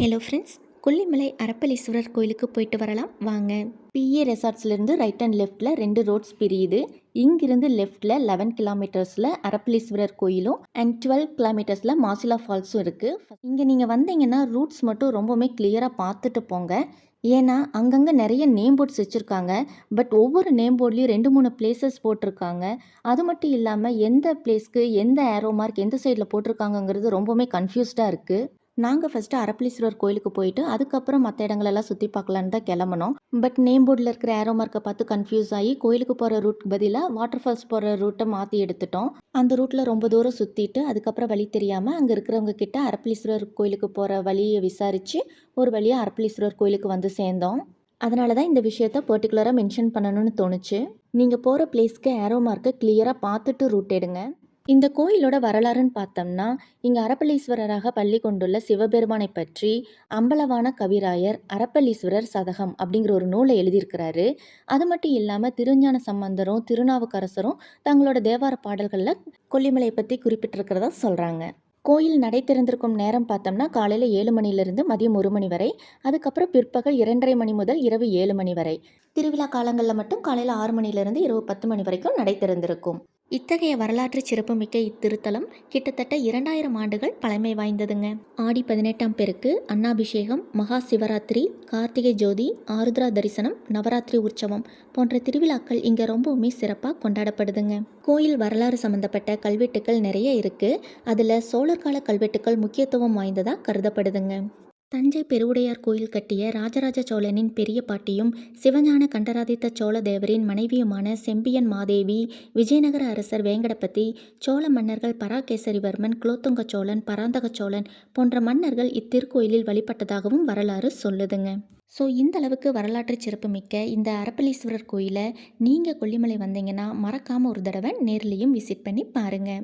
Hello friends Kollimalai Arappaleeswarar கோயிலுக்கு போயிட்டு வரலாம். வாங்க. பிஏ ரெசார்ட்ஸ்லேருந்து ரைட் அண்ட் லெஃப்ட்டில் ரெண்டு ரோட்ஸ் பிரியுது. இங்கிருந்து லெஃப்ட்டில் லெவன் கிலோமீட்டர்ஸில் அரப்பளீஸ்வரர் கோயிலும் அண்ட் டுவெல் கிலோமீட்டர்ஸில் மாசிலா ஃபால்ஸும் இருக்குது இங்கே நீங்கள் வந்தீங்கன்னா ரூட்ஸ் மட்டும் ரொம்பவுமே கிளியராக பார்த்துட்டு போங்க. ஏன்னா அங்கங்கே நிறைய நேம் போர்ட்ஸ் வச்சுருக்காங்க. பட் ஒவ்வொரு நேம் போர்ட்லேயும் ரெண்டு மூணு பிளேசஸ் போட்டிருக்காங்க. அது மட்டும் இல்லாமல் எந்த பிளேஸ்க்கு எந்த ஏரோ மார்க் எந்த சைடில் போட்டிருக்காங்கங்கிறது ரொம்பவுமே கன்ஃபியூஸ்டாக இருக்குது நாங்கள் ஃபஸ்ட்டு அரப்பளீஸ்வரர் கோயிலுக்கு போயிட்டு அதுக்கப்புறம் மற்ற இடங்களெல்லாம் சுற்றி பார்க்கலான்னு தான் கிளம்பணும் பட் நேம் போர்டில் இருக்கிற ஏரோ மார்க்கை பார்த்து கன்ஃபியூஸ் ஆகி கோயிலுக்கு போகிற ரூட் பதிலாக வாட்டர் ஃபால்ஸ் போகிற ரூட்டை மாற்றி எடுத்துட்டோம். அந்த ரூட்டில் ரொம்ப தூரம் சுற்றிட்டு அதுக்கப்புறம் வழி தெரியாமல் அங்கே இருக்கிறவங்க கிட்ட அரப்பளீஸ்வரர் கோயிலுக்கு போகிற வழியை விசாரித்து ஒரு வழியாக அரப்பளீஸ்வரர் கோயிலுக்கு வந்து சேர்ந்தோம். அதனால தான் இந்த விஷயத்த பர்டிகுலராக மென்ஷன் பண்ணணும்னு தோணுச்சு. நீங்கள் போகிற பிளேஸ்க்கு ஏரோ மார்க்கை கிளியராக பார்த்துட்டு ரூட் எடுங்க. இந்த கோயிலோட வரலாறுன்னு பார்த்தோம்னா இங்கே அரப்பளீஸ்வரராக பள்ளி கொண்டுள்ள சிவபெருமானை பற்றி அம்பலவான கவிராயர் அரப்பளீஸ்வரர் சதகம் அப்படிங்கிற ஒரு நூலை எழுதியிருக்கிறாரு. அது மட்டும் இல்லாமல் திருஞான சம்பந்தரும் திருநாவுக்கரசரும் தங்களோட தேவார பாடல்களில் கொல்லிமலையை பற்றி குறிப்பிட்டிருக்கிறதா சொல்கிறாங்க கோயில் நடை திறந்திருக்கும் நேரம் பார்த்தோம்னா காலையில் ஏழு மணிலிருந்து மதியம் ஒரு மணி வரை அதுக்கப்புறம் பிற்பகல் இரண்டரை மணி முதல் இரவு ஏழு மணி வரை. திருவிழா காலங்களில் மட்டும் காலையில் ஆறு மணிலேருந்து இரவு பத்து மணி வரைக்கும் நடை திறந்திருக்கும். இத்தகைய வரலாற்று சிறப்புமிக்க இத்திருத்தலம் கிட்டத்தட்ட இரண்டாயிரம் ஆண்டுகள் பழமை வாய்ந்ததுங்க. ஆடி பதினெட்டாம் பெருக்கு அன்னாபிஷேகம் மகா சிவராத்திரி கார்த்திகை ஜோதி ஆருத்ரா தரிசனம் நவராத்திரி உற்சவம் போன்ற திருவிழாக்கள் இங்கே ரொம்பவுமே சிறப்பாக கொண்டாடப்படுதுங்க. கோயில் வரலாறு சம்மந்தப்பட்ட கல்வெட்டுக்கள் நிறைய இருக்குது அதில் சோழர் கால கல்வெட்டுக்கள் முக்கியத்துவம் வாய்ந்ததாக கருதப்படுதுங்க. தஞ்சை பெருவுடையார் கோயில் கட்டிய ராஜராஜ சோழனின் பெரிய பாட்டியும் சிவஞான கண்டராதித்த சோழ தேவரின் மனைவியுமான செம்பியன் மாதேவி விஜயநகர அரசர் வேங்கடபதி சோழ மன்னர்கள் பராகேசரிவர்மன் குலோத்துங்க சோழன் பராந்தக சோழன் போன்ற மன்னர்கள் இத்திருக்கோயிலில் வழிபட்டதாகவும் வரலாறு சொல்லுதுங்க. ஸோ இந்த அளவுக்கு வரலாற்று சிறப்புமிக்க இந்த அரப்பளீஸ்வரர் கோயிலை நீங்கள் கொல்லிமலை வந்தீங்கன்னா மறக்காமல் ஒரு தடவை நேர்லேயும் விசிட் பண்ணி பாருங்கள்